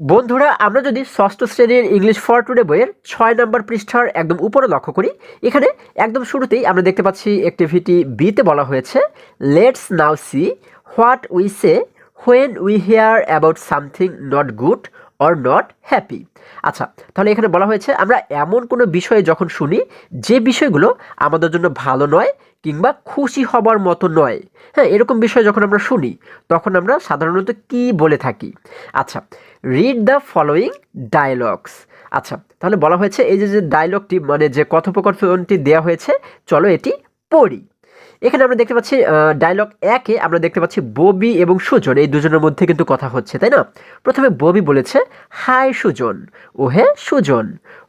বন্ধুরা, আমরা যদি ষষ্ঠ শ্রেণির ইংলিশ ফর টুডে বইয়ের ছয় নম্বর পৃষ্ঠার একদম উপরে লক্ষ্য করি, এখানে একদম শুরুতেই আমরা দেখতে পাচ্ছি অ্যাক্টিভিটি বিতে বলা হয়েছে let's now see what we say when we hear about something not good or not happy আচ্ছা তাহলে এখানে বলা হয়েছে, আমরা এমন কোনো বিষয়ে যখন শুনি, যে বিষয়গুলো আমাদের জন্য ভালো নয় কিংবা খুশি হবার মতো নয়। হ্যাঁ এরকম বিষয় যখন আমরা শুনি, তখন আমরা সাধারণত কি বলে থাকি? আচ্ছা রিড দ্য ফলোয়িং ডায়লগস আচ্ছা তাহলে বলা হয়েছে এই যে যে ডায়লগটি মানে যে কথোপকথনটি দেওয়া হয়েছে, চলো এটি পড়ি। এখানে আমরা দেখতে পাচ্ছি ডায়লগ একে আমরা দেখতে পাচ্ছি ববি এবং সুজন। এই দুজনের মধ্যে কিন্তু কথা হচ্ছে, তাই না? প্রথমে ববি বলেছে, hi Sujan. Oh hey Sujan,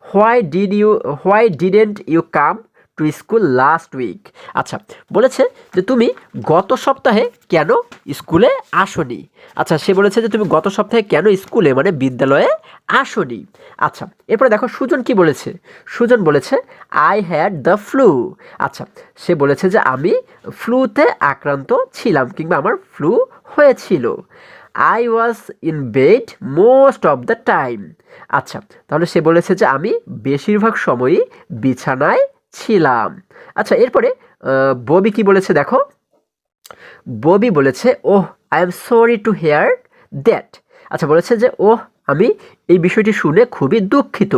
why did you, why didn't you come? To school last week আচ্ছা বলেছে যে তুমি গত সপ্তাহে কেন স্কুলে আসনি? আচ্ছা সে বলেছে যে তুমি গত সপ্তাহে কেন স্কুলে মানে বিদ্যালয়ে আসনি? আচ্ছা এরপরে দেখো সুজন কি বলেছে? সুজন বলেছে আই হ্যাড দ্য ফ্লু আচ্ছা সে বলেছে যে আমি ফ্লুতে আক্রান্ত ছিলাম কিংবা আমার ফ্লু হয়েছিল। I was in bed most of the time আচ্ছা তাহলে সে বলেছে যে আমি বেশিরভাগ সময়ই বিছানায় ছিলাম। আচ্ছা এরপরে ববি কি বলেছে দেখো? ববি বলেছে, ওহ I am sorry to hear that আচ্ছা বলেছে যে, ওহ, আমি এই বিষয়টি শুনে খুবই দুঃখিত।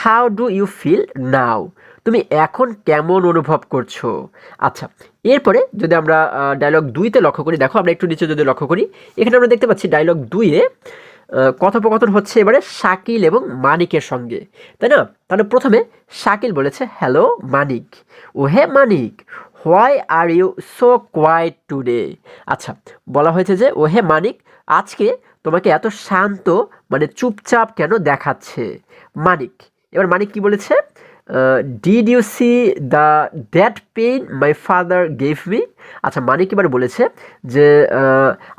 How do you feel now তুমি এখন কেমন অনুভব করছ? আচ্ছা এরপরে যদি আমরা ডায়লগ দুইতে লক্ষ্য করি, দেখো আমরা একটু নিচে যদি লক্ষ্য করি, এখানে আমরা দেখতে পাচ্ছি ডায়লগ দুইয়ে কথোপকথন হচ্ছে এবারে শাকিল এবং মানিকের সঙ্গে। তাই না? তাহলে প্রথমে শাকিল বলেছে hello Manik. Oh hey Manik. Why are you so quiet today আচ্ছা বলা হয়েছে যে, ও হে মানিক, আজকে তোমাকে এত শান্ত মানে চুপচাপ কেন দেখাচ্ছে? মানিক। এবার মানিক কি বলেছে? Did you see the that pen my father gave me আচ্ছা মানিক এবার বলেছে যে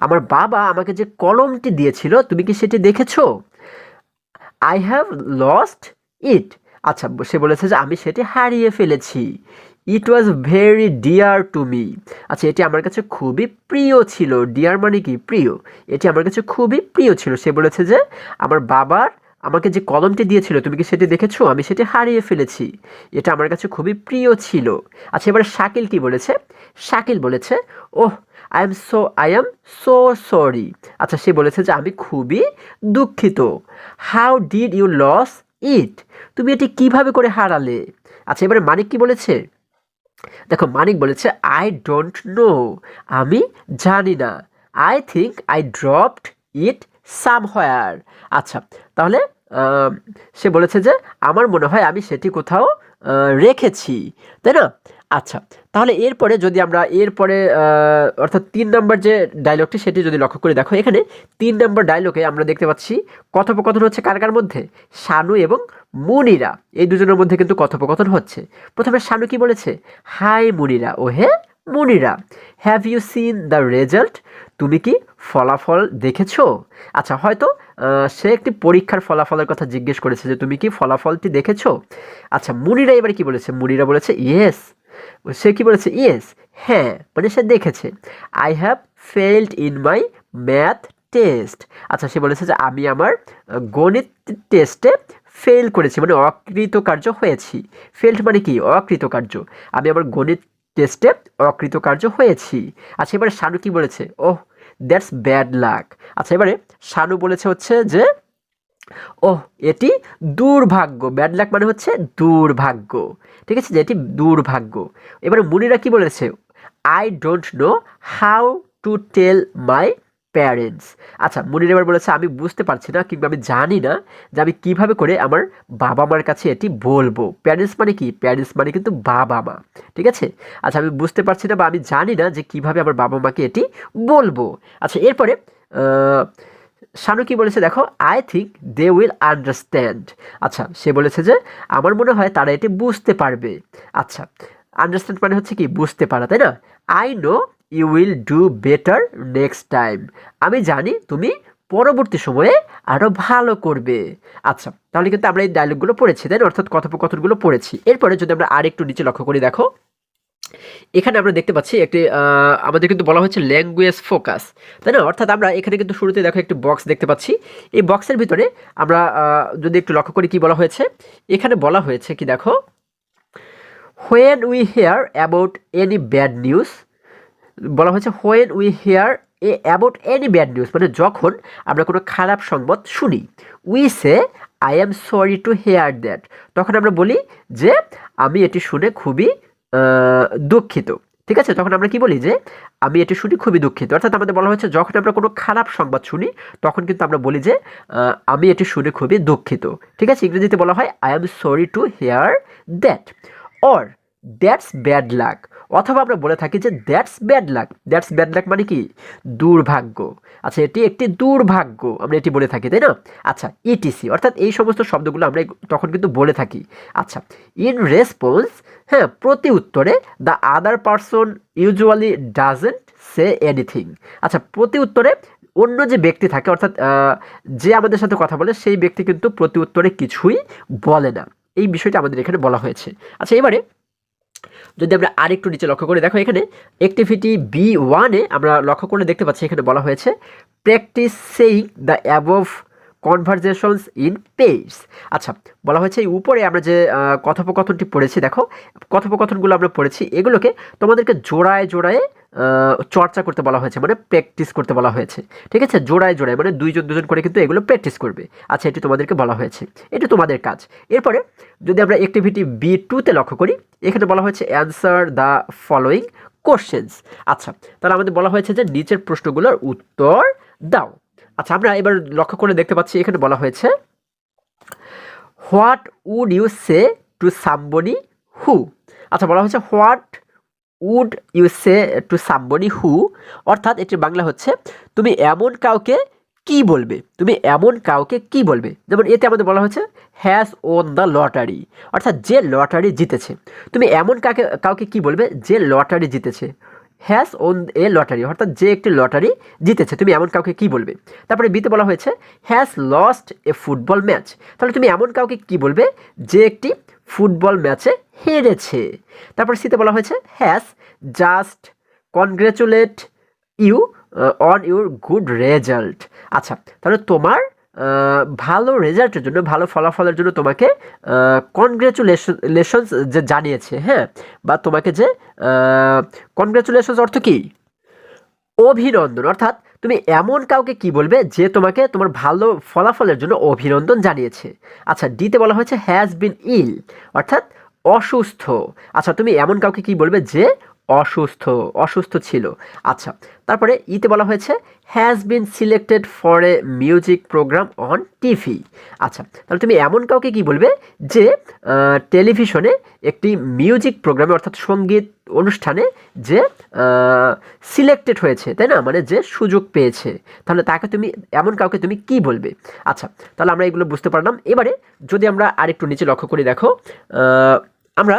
আমার বাবা আমাকে যে কলমটি দিয়েছিল, তুমি কি সেটি দেখেছ? আই হ্যাভ লস্ট ইট আচ্ছা সে বলেছে যে, আমি সেটি হারিয়ে ফেলেছি। It was very dear to me আচ্ছা এটি আমার কাছে খুবই প্রিয় ছিল। ডিয়ার মানে কি? প্রিয়। এটি আমার কাছে খুবই প্রিয় ছিল। সে বলেছে যে, আমার বাবার আমাকে যে কলমটি দিয়েছিল, তুমি কি সেটি দেখেছ? আমি সেটি হারিয়ে ফেলেছি। এটা আমার কাছে খুবই প্রিয় ছিল। আচ্ছা এবার শাকিল কি বলেছে? শাকিল বলেছে, ওহ I am so I am so sorry আচ্ছা সে বলেছে যে, আমি খুবই দুঃখিত। How did you lose it তুমি এটি কীভাবে করে হারালে? আচ্ছা এবারে মানিক কি বলেছে? দেখো, মানিক বলেছে আই ডোন্ট নো আমি জানি না। I think I dropped it somewhere আচ্ছা তাহলে সে বলেছে যে, আমার মনে হয় আমি সেটি কোথাও রেখেছি। তাই না? আচ্ছা তাহলে এরপরে যদি আমরা, এরপরে অর্থাৎ তিন নম্বর যে ডায়লগটি সেটি যদি লক্ষ্য করে দেখো, এখানে তিন নম্বর ডায়লগে আমরা দেখতে পাচ্ছি, কথোপকথন হচ্ছে কার কার মধ্যে? শানু এবং মুনিরা। এই দুজনের মধ্যে কিন্তু কথোপকথন হচ্ছে। প্রথমে শানু কি বলেছে? Hi Munira oh hey Munira have you seen the result তুমি কি ফলাফল দেখেছ? আচ্ছা হয়তো সে একটি পরীক্ষার ফলাফলের কথা জিজ্ঞেস করেছে যে তুমি কি ফলাফলটি দেখেছ? আচ্ছা মুনিরা এবার কি বলেছে? মুনিরা বলেছে ইয়েস সে কি বলেছে? ইয়েস হ্যাঁ মানে সে দেখেছে। I have failed in my math test আচ্ছা সে বলেছে যে, আমি আমার গণিত টেস্টে ফেল করেছি মানে অকৃতকার্য হয়েছি। ফেল্ড মানে কি? অকৃতকার্য। আমি আমার গণিত টেস্টে অকৃতকার্য হয়েছি। আচ্ছা এবারে শানু কি বলেছে? Oh that's bad luck. আচ্ছা এবারে শানু বলেছে হচ্ছে যে, ওহ, এটি দুর্ভাগ্য। ব্যাড লাক মানে হচ্ছে দুর্ভাগ্য। ঠিক আছে, যে এটি দুর্ভাগ্য। এবারে মুনিরা কি বলেছে? I don't know how to tell my parents আচ্ছা মুনির এবার বলেছে, আমি বুঝতে পারছি না কিংবা আমি জানি না যে আমি কীভাবে করে আমার বাবা মার কাছে এটি বলব। প্যারেন্টস মানে কি? প্যারেন্টস মানে কিন্তু বাবা মা, ঠিক আছে? আচ্ছা আমি বুঝতে পারছি না বা আমি জানি না যে কীভাবে আমার বাবা মাকে এটি বলব। আচ্ছা এরপরে শানু কি বলেছে দেখো I think they will understand আচ্ছা সে বলেছে যে, আমার মনে হয় তারা এটি বুঝতে পারবে। আচ্ছা আন্ডারস্ট্যান্ড মানে হচ্ছে কি? বুঝতে পারা, তাই না? I know you will do better next time আমি জানি তুমি পরবর্তী সময়ে আরও ভালো করবে। আচ্ছা তাহলে কিন্তু আমরা এই ডায়লগগুলো পড়েছি, তাই অর্থাৎ কথোপকথনগুলো পড়েছি। এরপরে যদি আমরা আরেকটু নিচে লক্ষ্য করি, দেখো। এখানে আমরা দেখতে পাচ্ছি একটি আমাদের কিন্তু বলা হচ্ছে ল্যাঙ্গুয়েজ ফোকাস তাই না? অর্থাৎ আমরা এখানে কিন্তু শুরুতে দেখো একটি বক্স দেখতে পাচ্ছি। এই বক্সের ভিতরে আমরা যদি একটু লক্ষ্য করি কি বলা হয়েছে? এখানে বলা হয়েছে কি, দেখো when we hear about any bad news বলা হয়েছে when we hear a about any bad news মানে যখন আমরা কোনো খারাপ সংবাদ শুনি। We say I am sorry to hear that তখন আমরা বলি যে, আমি এটি শুনে খুবই দুঃখিত। ঠিক আছে? তখন আমরা কি বলি যে, আমি এটি শুনি খুবই দুঃখিত। অর্থাৎ আমাদের বলা হয়েছে, যখন আমরা কোনো খারাপ সংবাদ শুনি, তখন কিন্তু আমরা বলি যে আমি এটি শুনে খুবই দুঃখিত। ঠিক আছে? ইংরেজিতে বলা হয় I am sorry to hear that or that's bad luck. অথবা আমরা বলে থাকি যে that's bad luck. That's bad luck মানে কি? দুর্ভাগ্য। আচ্ছা এটি একটি দুর্ভাগ্য, আমরা এটি বলে থাকি, তাই না? আচ্ছা ইটিসি অর্থাৎ এই সমস্ত শব্দগুলো আমরা তখন কিন্তু বলে থাকি। আচ্ছা ইন রেসপন্স হ্যাঁ প্রতি উত্তরে the other person usually doesn't say anything আচ্ছা প্রতি উত্তরে অন্য যে ব্যক্তি থাকে, অর্থাৎ যে আমাদের সাথে কথা বলে, সেই ব্যক্তি কিন্তু প্রতি উত্তরে কিছুই বলে না। এই বিষয়টা আমাদের এখানে বলা হয়েছে। আচ্ছা এবারে যদি আমরা আরেকটু নিচে লক্ষ্য করে, দেখো এখানে অ্যাক্টিভিটি বি ওয়ানে আমরা লক্ষ্য করে দেখতে পাচ্ছি এখানে বলা হয়েছে প্র্যাকটিস সেই the above conversations in page আচ্ছা বলা হয়েছে এই উপরে আমরা যে কথোপকথনটি পড়েছি, দেখো, কথোপকথনগুলো আমরা পড়েছি, এগুলোকে তোমাদেরকে জোড়ায় জোড়ায় চর্চা করতে বলা হয়েছে মানে প্র্যাকটিস করতে বলা হয়েছে। ঠিক আছে? জোড়ায় জোড়ায় মানে দুইজন দুজন করে কিন্তু এগুলো প্র্যাকটিস করবে। আচ্ছা এটি তোমাদেরকে বলা হয়েছে। এটি তোমাদের কাজ। এরপরে, যদি আমরা অ্যাক্টিভিটি বি টুতে লক্ষ্য করি, এখানে বলা হয়েছে অ্যান্সার দ্য ফলোয়িং কোশ্চেন্স আচ্ছা তাহলে আমাদের বলা হয়েছে যে, নিচের প্রশ্নগুলোর উত্তর দাও। আচ্ছা আমরা এবার লক্ষ্য করে দেখতে পাচ্ছি, এখানে বলা হয়েছে, what would you say to somebody who? আচ্ছা বলা হয়েছে, what would you say to somebody who? অর্থাৎ এটির বাংলা হচ্ছে, তুমি এমন কাউকে কি বলবে? তুমি এমন কাউকে কি বলবে? যেমন এতে আমাদের বলা হয়েছে, হ্যাজ ওন দ্য লটারি। অর্থাৎ যে লটারি জিতেছে। তুমি এমন কাকে, কাউকে কি বলবে? যে লটারি জিতেছে। হ্যাজ ওন এ লটারি অর্থাৎ যে একটি লটারি জিতেছে। তুমি এমন কাউকে কি বলবে? তারপরে বিতে বলা হয়েছে has lost a football match তাহলে তুমি এমন কাউকে কি বলবে যে একটি ফুটবল ম্যাচে হেরেছে? তারপর সিতে বলা হয়েছে has just congratulate you on your good result আচ্ছা তাহলে তোমার ভালো রেজাল্টের জন্য, ভালো ফলাফলের জন্য তোমাকে কনগ্রেচুলেশনস যে জানিয়েছে হ্যাঁ? বা তোমাকে যে কনগ্রেচুলেশনস অর্থ কি? অভিনন্দন। অর্থাৎ তুমি এমন কাউকে কি বলবে যে তোমাকে তোমার ভালো ফলাফলের জন্য অভিনন্দন জানিয়েছে। আচ্ছা ডিতে বলা হয়েছে হ্যাজ বিন ইল অর্থাৎ অসুস্থ। আচ্ছা তুমি এমন কাউকে কি বলবে যে অসুস্থ অসুস্থ ছিল। আচ্ছা তারপরে ইতে বলা হয়েছে has been selected for a music programme on TV আচ্ছা তাহলে তুমি এমন কাউকে কি বলবে যে টেলিভিশনে একটি মিউজিক প্রোগ্রামে অর্থাৎ সংগীত অনুষ্ঠানে যে সিলেক্টেড হয়েছে, তাই না? মানে যে সুযোগ পেয়েছে। তাহলে তাকে তুমি, এমন কাউকে তুমি কি বলবে? আচ্ছা তাহলে আমরা এগুলো বুঝতে পারলাম। এবারে যদি আমরা আরেকটু নিচে লক্ষ্য করে, দেখো আমরা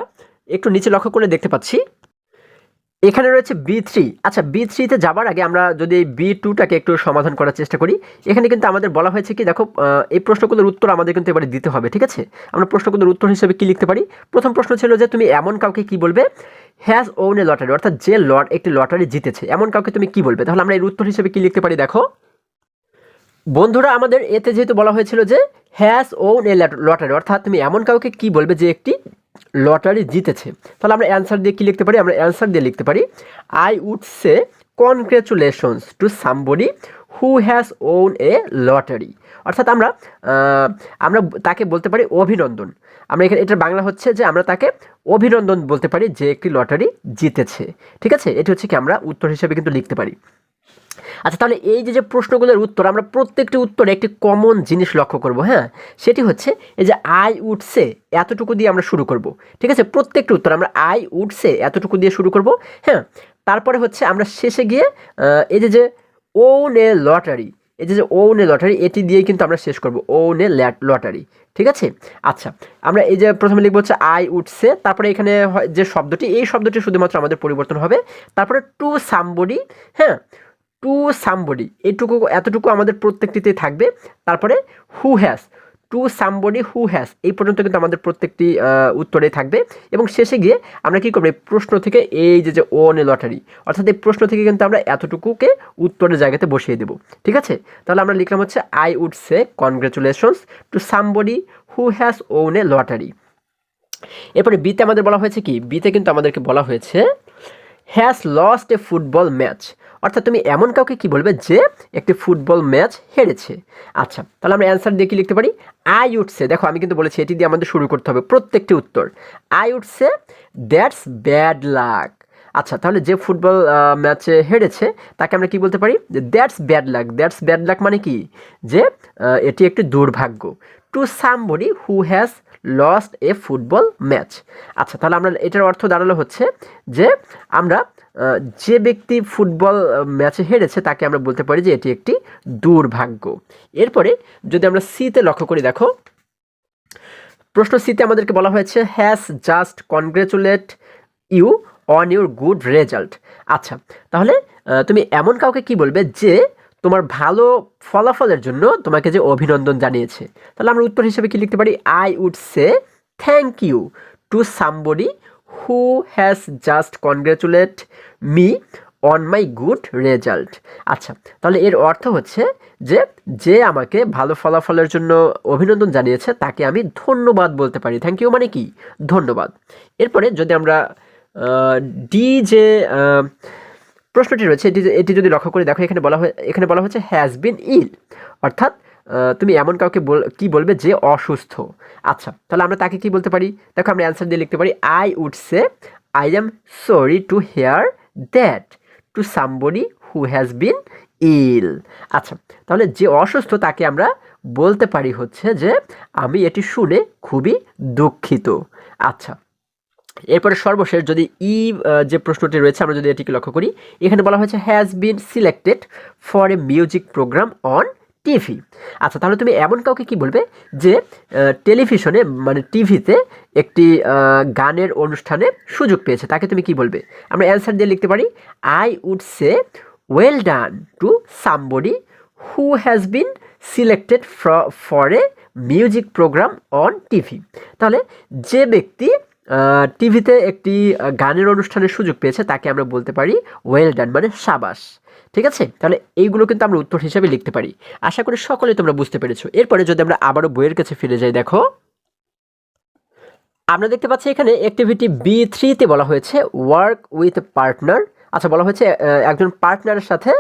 একটু নিচে লক্ষ্য করে দেখতে পাচ্ছি এখানে রয়েছে বি থ্রি আচ্ছা বি থ্রিতে যাবার আগে আমরা যদি এই বি টুটাকে একটু সমাধান করার চেষ্টা করি, এখানে কিন্তু আমাদের বলা হয়েছে কি, দেখো এই প্রশ্নগুলোর উত্তর আমাদের কিন্তু এবারে দিতে হবে, ঠিক আছে? আমরা প্রশ্নগুলোর উত্তর হিসেবে কি লিখতে পারি? প্রথম প্রশ্ন ছিল যে তুমি এমন কাউকে কি বলবে? হ্যাজ ওন এ লটারি অর্থাৎ যে লট একটি লটারি জিতেছে। এমন কাউকে তুমি কি বলবে? তাহলে আমরা এর উত্তর হিসেবে কি লিখতে পারি, দেখো? বন্ধুরা, আমাদের এতে যেহেতু বলা হয়েছিল যে হ্যাজ ওন এ লটারি অর্থাৎ তুমি এমন কাউকে কি বলবে যে একটি লটারি জিতেছে। তাহলে আমরা অ্যান্সার দিয়ে কি লিখতে পারি? আমরা অ্যান্সার দিয়ে লিখতে পারি I would say congratulations to somebody who has won a lottery অর্থাৎ আমরা আমরা তাকে বলতে পারি অভিনন্দন। আমরা এখানে, এটার বাংলা হচ্ছে যে আমরা তাকে অভিনন্দন বলতে পারি যে একটি লটারি জিতেছে। ঠিক আছে? এটি হচ্ছে কি আমরা উত্তর হিসেবে কিন্তু লিখতে পারি। আচ্ছা তাহলে এই যে যে প্রশ্নগুলোর উত্তর, আমরা প্রত্যেকটি উত্তরে একটি কমন জিনিস লক্ষ্য করব হ্যাঁ? সেটি হচ্ছে এই যে আই উঠছে এতটুকু দিয়ে আমরা শুরু করব, ঠিক আছে? প্রত্যেকটি উত্তর আমরা আই উঠছে এতটুকু দিয়ে শুরু করব হ্যাঁ? তারপরে হচ্ছে আমরা শেষে গিয়ে এই যে যে ওন এ লটারি এই যে যে ওন এ লটারি এটি দিয়ে কিন্তু আমরা শেষ করব ওন এ লটারি ঠিক আছে? আচ্ছা আমরা এই যে, প্রথমে লিখব হচ্ছে আই উঠছে তারপরে এখানে যে শব্দটি, এই শব্দটি শুধুমাত্র আমাদের পরিবর্তন হবে, তারপরে টু সামবডি হ্যাঁ? টু সামবডি এইটুকু এতটুকু আমাদের প্রত্যেকটিতেই থাকবে। তারপরে who has to somebody who has এই পর্যন্ত কিন্তু আমাদের প্রত্যেকটি উত্তরে থাকবে। এবং শেষে গিয়ে আমরা কী করব প্রশ্ন থেকে এই যে যে ওন এ লটারি অর্থাৎ এই প্রশ্ন থেকে কিন্তু আমরা এতটুকুকে উত্তরের জায়গাতে বসিয়ে দেবো। ঠিক আছে? তাহলে আমরা লিখলাম হচ্ছে I would say congratulations to somebody who has won a lottery এরপরে বিতে আমাদের বলা হয়েছে কি? বিতে কিন্তু আমাদেরকে বলা হয়েছে has lost a football match অর্থাৎ তুমি এমন কাউকে কি বলবে যে একটি ফুটবল ম্যাচ হেরেছে? আচ্ছা তাহলে আমরা অ্যান্সার দিয়ে কি লিখতে পারি? আই উঠছে দেখো, আমি কিন্তু বলেছি, এটি দিয়ে আমাদের শুরু করতে হবে, প্রত্যেকটি উত্তর। আই উঠছে দ্যাটস ব্যাড লাক আচ্ছা তাহলে যে ফুটবল ম্যাচে হেরেছে, তাকে আমরা কি বলতে পারি? যে that's bad luck that's bad luck মানে কি? যে এটি একটি দুর্ভাগ্য। To somebody who has lost a football match আচ্ছা তাহলে আমরা, এটার অর্থ দাঁড়াল হচ্ছে যে, আমরা যে ব্যক্তি ফুটবল ম্যাচে হেরেছে, তাকে আমরা বলতে পারি যে এটি একটি দুর্ভাগ্য। এরপরে যদি আমরা সিতে লক্ষ্য করি, দেখো। প্রশ্ন সিতে আমাদেরকে বলা হয়েছে has just congratulate you on your good result আচ্ছা তাহলে তুমি এমন কাউকে কি বলবে যে তোমার ভালো ফলাফলের জন্য তোমাকে যে অভিনন্দন জানিয়েছে? তাহলে আমরা উত্তর হিসেবে কি লিখতে পারি? I would say thank you to somebody who has just congratulate me on my good result আচ্ছা তাহলে এর অর্থ হচ্ছে যে যে আমাকে ভালো ফলাফলের জন্য অভিনন্দন জানিয়েছে, তাকে আমি ধন্যবাদ বলতে পারি। থ্যাংক ইউ মানে কি? ধন্যবাদ। এরপরে যদি আমরা ডি যে প্রশ্নটি রয়েছে, এটি এটি যদি লক্ষ্য করে দেখো, এখানে বলা হয়, এখানে বলা হচ্ছে হ্যাজ বিন ইল অর্থাৎ তুমি এমন কাউকে বল, কি বলবে যে অসুস্থ? আচ্ছা তাহলে আমরা তাকে কি বলতে পারি? দেখো, আমরা অ্যান্সার দিয়ে লিখতে পারি I would say I am sorry to hear that to somebody who has been ill আচ্ছা তাহলে যে অসুস্থ তাকে আমরা বলতে পারি হচ্ছে যে, আমি এটি শুনে খুবই দুঃখিত। আচ্ছা এরপরে সর্বশেষ যদি ই যে প্রশ্নটি রয়েছে, আমরা যদি এটিকে লক্ষ্য করি, এখানে বলা হয়েছে has been selected for a music programme on TV আচ্ছা তাহলে তুমি এমন কাউকে কি বলবে যে টেলিভিশনে মানে টিভিতে একটি গানের অনুষ্ঠানে সুযোগ পেয়েছে? তাকে তুমি কি বলবে? আমরা অ্যান্সার দিয়ে লিখতে পারি I would say well done to somebody who has been selected for a music programme on TV তাহলে যে ব্যক্তি টিভিতে একটি গানের অনুষ্ঠানের সুযোগ পেয়েছে, তাকে আমরা বলতে পারি ওয়েল ডান মানে সাবাস। ঠিক আছে? তাহলে এইগুলো কিন্তু আমরা উত্তর হিসাবে লিখতে পারি। আশা করি সকলে তোমরা বুঝতে পেরেছ। এরপরে যদি আমরা আবারও বইয়ের কাছে ফিরে যাই, দেখো। আমরা দেখতে পাচ্ছি এখানে অ্যাক্টিভিটি বি থ্রিতে বলা হয়েছে ওয়ার্ক উইথ পার্টনার আচ্ছা বলা হয়েছে একজন পার্টনারের সাথে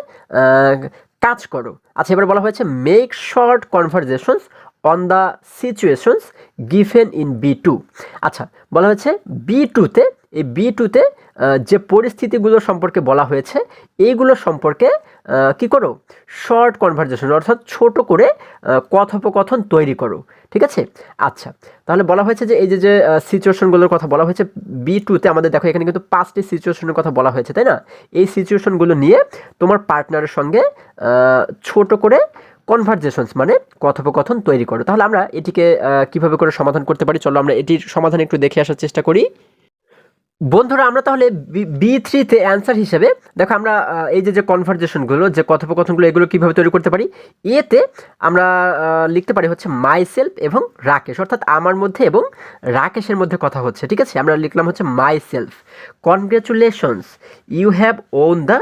কাজ করো। আচ্ছা এবার বলা হয়েছে make short conversations on the situations given in B two আচ্ছা বলা হয়েছে বি টুতে এই বি টুতে যে পরিস্থিতিগুলো সম্পর্কে বলা হয়েছে, এইগুলো সম্পর্কে কি করো? শর্ট কনভারজেশন অর্থাৎ ছোট করে কথোপকথন তৈরি করো। ঠিক আছে? আচ্ছা তাহলে বলা হয়েছে যে এই যে যে সিচুয়েশনগুলোর কথা বলা হয়েছে বি টুতে আমাদের দেখো এখানে কিন্তু পাঁচটি সিচুয়েশনের কথা বলা হয়েছে, তাই না? এই সিচুয়েশনগুলো নিয়ে তোমার পার্টনারের সঙ্গে ছোট করে কনভারজেশনস মানে কথোপকথন তৈরি করো। তাহলে আমরা এটিকে কীভাবে করে সমাধান করতে পারি? চলো আমরা এটির সমাধান একটু দেখে আসার চেষ্টা করি। বন্ধুরা, আমরা তাহলে বি থ্রিতে অ্যান্সার হিসেবে, দেখো আমরা এই যে যে কনভারজেশনগুলো যে কথোপকথনগুলো, এগুলো কীভাবে তৈরি করতে পারি? এতে আমরা লিখতে পারি হচ্ছে মাই সেলফ এবং রাকেশ। অর্থাৎ আমার মধ্যে এবং রাকেশের মধ্যে কথা হচ্ছে, ঠিক আছে? আমরা লিখলাম হচ্ছে myself congratulations you have won the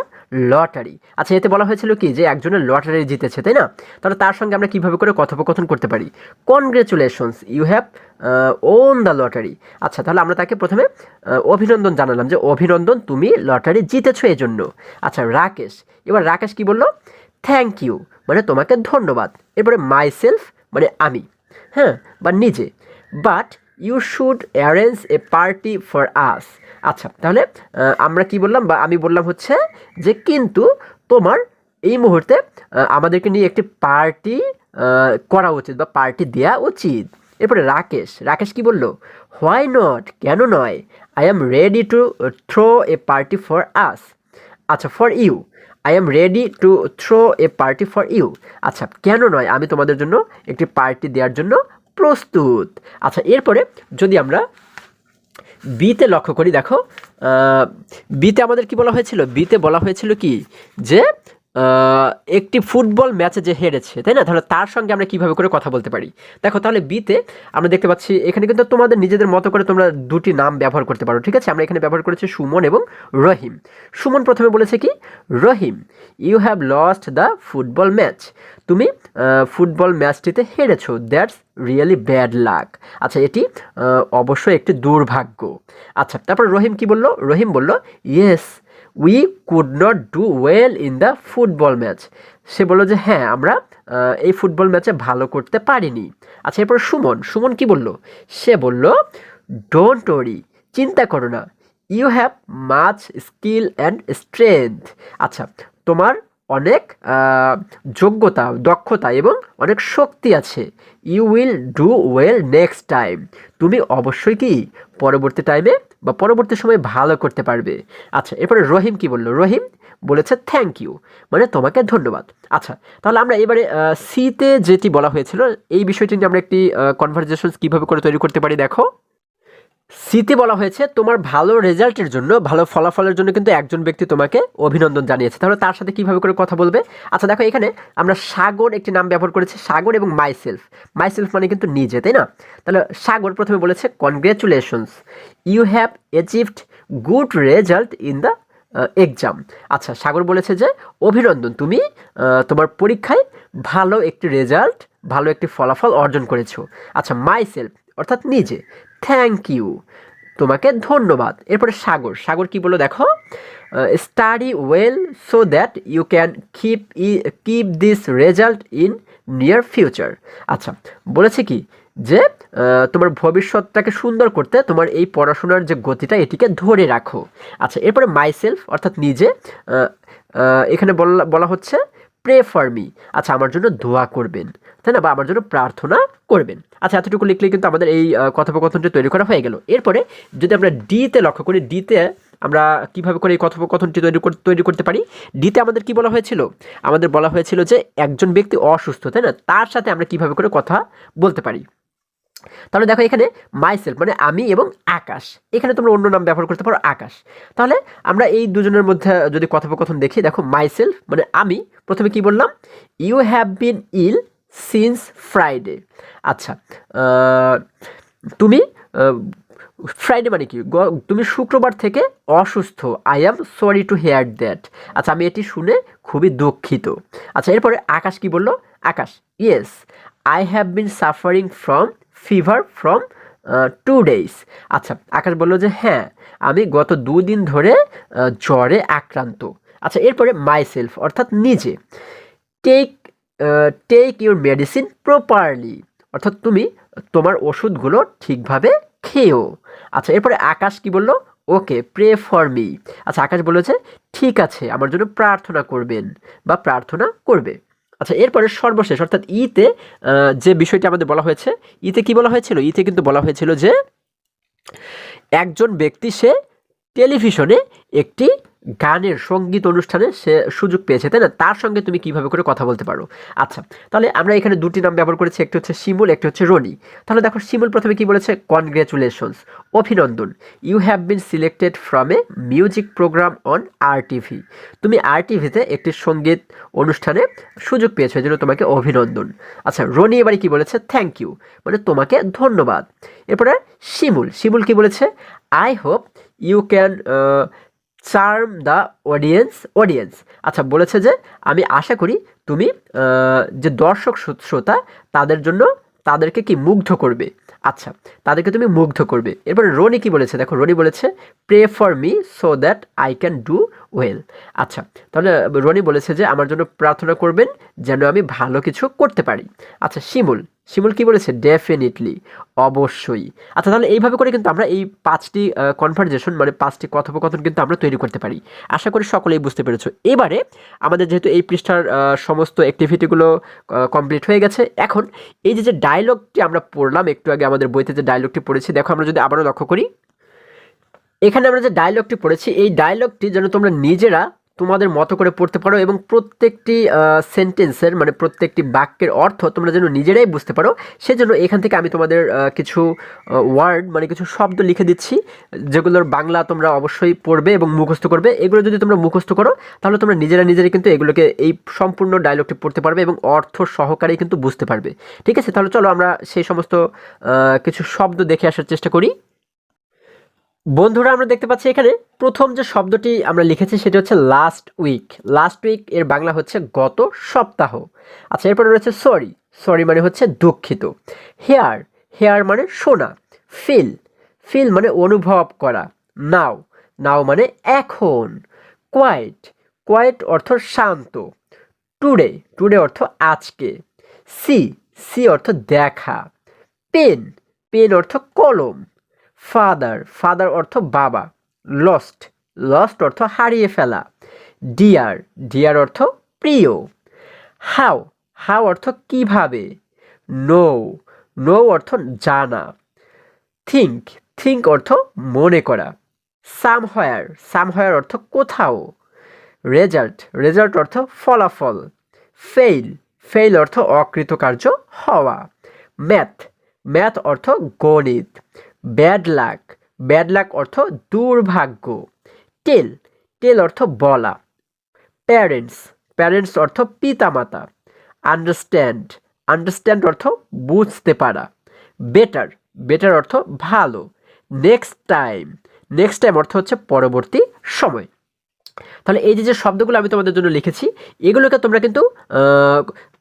lottery. আচ্ছা এতে বলা হয়েছিল কি যে একজনের লটারি জিতেছে, তাই না? তাহলে তার সঙ্গে আমরা কীভাবে করে কথোপকথন করতে পারি? Congratulations you have won the lottery আচ্ছা তাহলে আমরা তাকে প্রথমে অভিনন্দন জানালাম যে অভিনন্দন, তুমি লটারি জিতেছো এই জন্য আচ্ছা রাকেশ, এবার রাকেশ কি বলল? থ্যাংক ইউ মানে তোমাকে ধন্যবাদ। এরপরে মাই সেলফ মানে আমি হ্যাঁ বা নিজে। But you should arrange a party for us আচ্ছা তাহলে আমরা কি বললাম? বা আমি বললাম হচ্ছে যে কিন্তু তোমার এই মুহূর্তে আমাদেরকে নিয়ে একটি পার্টি করা উচিত বা পার্টি দেওয়া উচিত। এরপরে রাকেশ রাকেশ কি বলল? হোয়াই নট কেন নয়? I am ready to throw a party for us আচ্ছা for you I am ready to throw a party for you আচ্ছা কেন নয়? আমি তোমাদের জন্য একটি পার্টি দেওয়ার জন্য প্রস্তুত। আচ্ছা এরপরে যদি আমরা বিতে লক্ষ্য করি দেখো বিতে আমাদের কি বলা হয়েছিল? বিতে বলা হয়েছিল কি? যে একটি ফুটবল ম্যাচে যে হেরেছে, তাই না? তাহলে তার সঙ্গে আমরা কীভাবে করে কথা বলতে পারি? দেখো, তাহলে বিতে আমরা দেখতে পাচ্ছি, এখানে কিন্তু তোমাদের নিজেদের মতো করে তোমরা দুটি নাম ব্যবহার করতে পারো, ঠিক আছে? আমরা এখানে ব্যবহার করেছি সুমন এবং রহিম। সুমন প্রথমে বলেছে কি? Rahim you have lost the football match তুমি ফুটবল ম্যাচটিতে হেরেছো। দ্যাটস রিয়েলি ব্যাড লাক আচ্ছা এটি অবশ্যই একটি দুর্ভাগ্য। আচ্ছা তারপর রহিম কি বলল? রহিম বলল yes we could not do well in the football match সে বলল যে হ্যাঁ আমরা এই ফুটবল ম্যাচে ভালো করতে পারিনি। আচ্ছা এরপর সুমন সুমন কি বলল? সে বলল ডোন্ট ওরি চিন্তা করো না। You have much skill and strength আচ্ছা তোমার অনেক যোগ্যতা, দক্ষতা এবং অনেক শক্তি আছে। You will do well next time তুমি অবশ্যই কি পরবর্তী টাইমে বা পরবর্তী সময় ভালো করতে পারবে। আচ্ছা এরপরে রহিম কি বলল? রহিম বলেছে থ্যাংক ইউ মানে তোমাকে ধন্যবাদ। আচ্ছা তাহলে আমরা এবারে সিতে যেটি বলা হয়েছিল, এই বিষয়টি নিয়ে আমরা একটি কনভারজেশন কীভাবে করে তৈরি করতে পারি, দেখো। সিতে বলা হয়েছে, তোমার ভালো রেজাল্টের জন্য, ভালো ফলাফলের জন্য কিন্তু একজন ব্যক্তি তোমাকে অভিনন্দন জানিয়েছে। তাহলে তার সাথে কীভাবে করে কথা বলবে? আচ্ছা দেখো এখানে আমরা সাগর একটি নাম ব্যবহার করেছি, সাগর এবং মাইসেলফ মাইসেলফ মানে কিন্তু নিজে, তাই না? তাহলে সাগর প্রথমে বলেছে congratulations you have achieved good result in the exam আচ্ছা সাগর বলেছে যে, অভিনন্দন, তুমি তোমার পরীক্ষায় ভালো একটি রেজাল্ট ভালো একটি ফলাফল অর্জন করেছ। আচ্ছা মাইসেলফ অর্থাৎ নিজে। Thank you. তোমাকে ধন্যবাদ। এরপরে সাগর। সাগর কি বলল দেখো? Study well so that you can keep E keep this result in near future আচ্ছা বলেছে কি যে তোমার ভবিষ্যৎটাকে সুন্দর করতে তোমার এই পড়াশোনার যে গতিটা এটিকে ধরে রাখো। আচ্ছা এরপরে মাইসেলফ অর্থাৎ নিজে এখানে বলা বলা হচ্ছে প্রে ফর মি আচ্ছা আমার জন্য দোয়া করবেন। তাই না? বা আমার জন্য প্রার্থনা করবেন। আচ্ছা এতটুকু লিখলে কিন্তু আমাদের এই কথোপকথনটি তৈরি করা হয়ে গেল। এরপরে যদি আমরা ডিতে লক্ষ্য করি ডিতে আমরা কীভাবে করে এই কথোপকথনটি তৈরি তৈরি করতে পারি? ডিতে আমাদের কি বলা হয়েছিল? আমাদের বলা হয়েছিল যে একজন ব্যক্তি অসুস্থ, তাই না? তার সাথে আমরা কীভাবে করে কথা বলতে পারি? তাহলে দেখো এখানে মাইসেলফ মানে আমি এবং আকাশ। এখানে তোমরা অন্য নাম ব্যবহার করতে পারো, আকাশ। তাহলে আমরা এই দুজনের মধ্যে যদি কথোপকথন দেখি, দেখো মাইসেলফ মানে আমি, প্রথমে কি বললাম? You have been ill since Friday আচ্ছা তুমি ফ্রাইডে মানে কি? তুমি শুক্রবার থেকে অসুস্থ। I am sorry to hear that আচ্ছা আমি এটি শুনে খুবই দুঃখিত। আচ্ছা এরপরে আকাশ কি বলল? Akash yes I have been suffering from fever from two days আচ্ছা আকাশ বলল যে হ্যাঁ আমি গত দুদিন ধরে জ্বরে আক্রান্ত। আচ্ছা এরপরে মাই সেলফ অর্থাৎ নিজে। Take take your medicine properly অর্থাৎ তুমি তোমার ওষুধগুলো ঠিকভাবে খেও আচ্ছা এরপরে আকাশ কি বলল? ওকে প্রে ফর মি আচ্ছা আকাশ বলল যে, ঠিক আছে, আমার জন্য প্রার্থনা করবেন বা প্রার্থনা করবে। আচ্ছা এরপরে সর্বশেষ, অর্থাৎ ইতে যে বিষয়টি আমাদের বলা হয়েছে, ইতে কি বলা হয়েছিল? ইতে কিন্তু বলা হয়েছিল যে, একজন ব্যক্তি সে টেলিভিশনে একটি গানের সংগীত অনুষ্ঠানে সে সুযোগ পেয়েছে, তাই না? তার সঙ্গে তুমি কীভাবে করে কথা বলতে পারো? আচ্ছা তাহলে আমরা এখানে দুটি নাম ব্যবহার করেছি, একটি হচ্ছে শিমুল, একটি হচ্ছে রনি। তাহলে দেখো, শিমুল প্রথমে কি বলেছে? কনগ্রেচুলেশনস অভিনন্দন। You have been selected from a music programme on R TV তুমি আর টিভিতে একটি সংগীত অনুষ্ঠানে সুযোগ পেয়েছ এই জন্য তোমাকে অভিনন্দন। আচ্ছা রনি এবারে কি বলেছে? থ্যাংক ইউ মানে তোমাকে ধন্যবাদ। এরপরে শিমুল শিমুল কি বলেছে? I hope you can charm the audience audience আচ্ছা বলেছে যে, আমি আশা করি তুমি যে দর্শক শ্রো- শ্রোতা, তাদের জন্য তাদেরকে কি মুগ্ধ করবে? আচ্ছা তাদেরকে তুমি মুগ্ধ করবে। এরপর রনি কি বলেছে? দেখো, রনি বলেছে pray for me so that I can do well আচ্ছা তাহলে রনি বলেছে যে আমার জন্য প্রার্থনা করবেন যেন আমি ভালো কিছু করতে পারি। আচ্ছা শিমুল শিমুল কি বলেছে? ডেফিনেটলি অবশ্যই। আচ্ছা তাহলে এইভাবে করে কিন্তু আমরা এই পাঁচটি কনভারজেশন মানে পাঁচটি কথোপকথন কিন্তু আমরা তৈরি করতে পারি। আশা করি সকলেই বুঝতে পেরেছ। এবারে আমাদের যেহেতু এই পৃষ্ঠার সমস্ত অ্যাক্টিভিটিগুলো কমপ্লিট হয়ে গেছে, এখন এই যে যে ডায়লগটি আমরা পড়লাম, একটু আগে আমাদের বইতে যে ডায়লগটি পড়েছি, দেখো আমরা যদি আবারও লক্ষ্য করি। এখানে আমরা যে ডায়লগটি পড়েছি, এই ডায়লগটি যেন তোমরা নিজেরা তোমাদের মতো করে পড়তে পারো এবং প্রত্যেকটি সেন্টেন্সের মানে প্রত্যেকটি বাক্যের অর্থ তোমরা যেন নিজেরাই বুঝতে পারো, সেজন্য এখান থেকে আমি তোমাদের কিছু ওয়ার্ড মানে কিছু শব্দ লিখে দিচ্ছি যেগুলোর বাংলা তোমরা অবশ্যই পড়বে এবং মুখস্থ করবে। এগুলো যদি তোমরা মুখস্থ করো, তাহলে তোমরা নিজেরা নিজেরাই কিন্তু এগুলোকে, এই সম্পূর্ণ ডায়লগটি পড়তে পারবে এবং অর্থ সহকারেই কিন্তু বুঝতে পারবে। ঠিক আছে? তাহলে চলো আমরা সেই সমস্ত কিছু শব্দ দেখে আসার চেষ্টা করি। বন্ধুরা, আমরা দেখতে পাচ্ছি এখানে প্রথম যে শব্দটি আমরা লিখেছি সেটি হচ্ছে লাস্ট উইক লাস্ট উইক এর বাংলা হচ্ছে গত সপ্তাহ। আচ্ছা এরপরে রয়েছে সরি সরি মানে হচ্ছে দুঃখিত। হেয়ার হেয়ার মানে শোনা। ফিল ফিল মানে অনুভব করা। নাও নাও মানে এখন। কোয়াইট কোয়াইট অর্থ শান্ত। টুডে টুডে অর্থ আজকে। সি সি অর্থ দেখা। পেন পেন অর্থ কলম। ফাদার ফাদার অর্থ বাবা। লস্ট লস্ট অর্থ হারিয়ে ফেলা। ডিয়ার ডিয়ার অর্থ প্রিয়। হাউ হাউ অর্থ কীভাবে? নো নো অর্থ জানা। থিঙ্ক থিঙ্ক অর্থ মনে করা। সামহয়ার সামহয়ার অর্থ কোথাও। রেজাল্ট রেজাল্ট অর্থ ফলাফল। ফেইল ফেইল অর্থ অকৃতকার্য হওয়া। ম্যাথ ম্যাথ অর্থ গণিত। Bad luck. ব্যাড লাক অর্থ দুর্ভাগ্য। টেল। টেল অর্থ বলা। প্যারেন্টস। প্যারেন্টস অর্থ পিতামাতা। আন্ডারস্ট্যান্ড। আন্ডারস্ট্যান্ড অর্থ বুঝতে পারা। বেটার। বেটার অর্থ ভালো। Next time. নেক্সট টাইম অর্থ হচ্ছে পরবর্তী সময়। তাহলে এই যে যে শব্দগুলো আমি তোমাদের জন্য লিখেছি, এগুলোকে তোমরা কিন্তু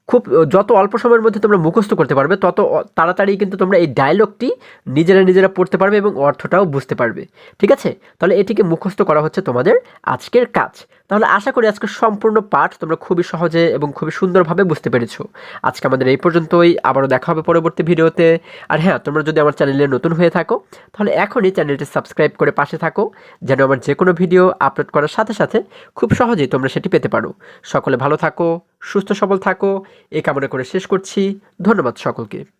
খুব যত অল্প সময়ের মধ্যে তোমরা মুখস্থ করতে পারবে, তত তাড়াতাড়ি কিন্তু তোমরা এই ডায়লগটি নিজেরা নিজেরা পড়তে পারবে এবং অর্থটাও বুঝতে পারবে। ঠিক আছে? তাহলে এটিকে মুখস্থ করা হচ্ছে তোমাদের আজকের কাজ। তাহলে আশা করি আজকের সম্পূর্ণ পাঠ তোমরা খুবই সহজে এবং খুবই সুন্দরভাবে বুঝতে পেরেছ। আজকে আমাদের এই পর্যন্তই, আবারও দেখা হবে পরবর্তী ভিডিওতে। আর হ্যাঁ তোমরা যদি আমার চ্যানেলে নতুন হয়ে থাকো, তাহলে এখনই চ্যানেলটি সাবস্ক্রাইব করে পাশে থাকো, যেন আমার যে কোনো ভিডিও আপলোড করার সাথে সাথে খুব সহজেই তোমরা সেটি পেতে পারো। সকলে ভালো থাকো সুস্থ সবল থাকো। এ কামনা করে শেষ করছি। ধন্যবাদ সকলকে।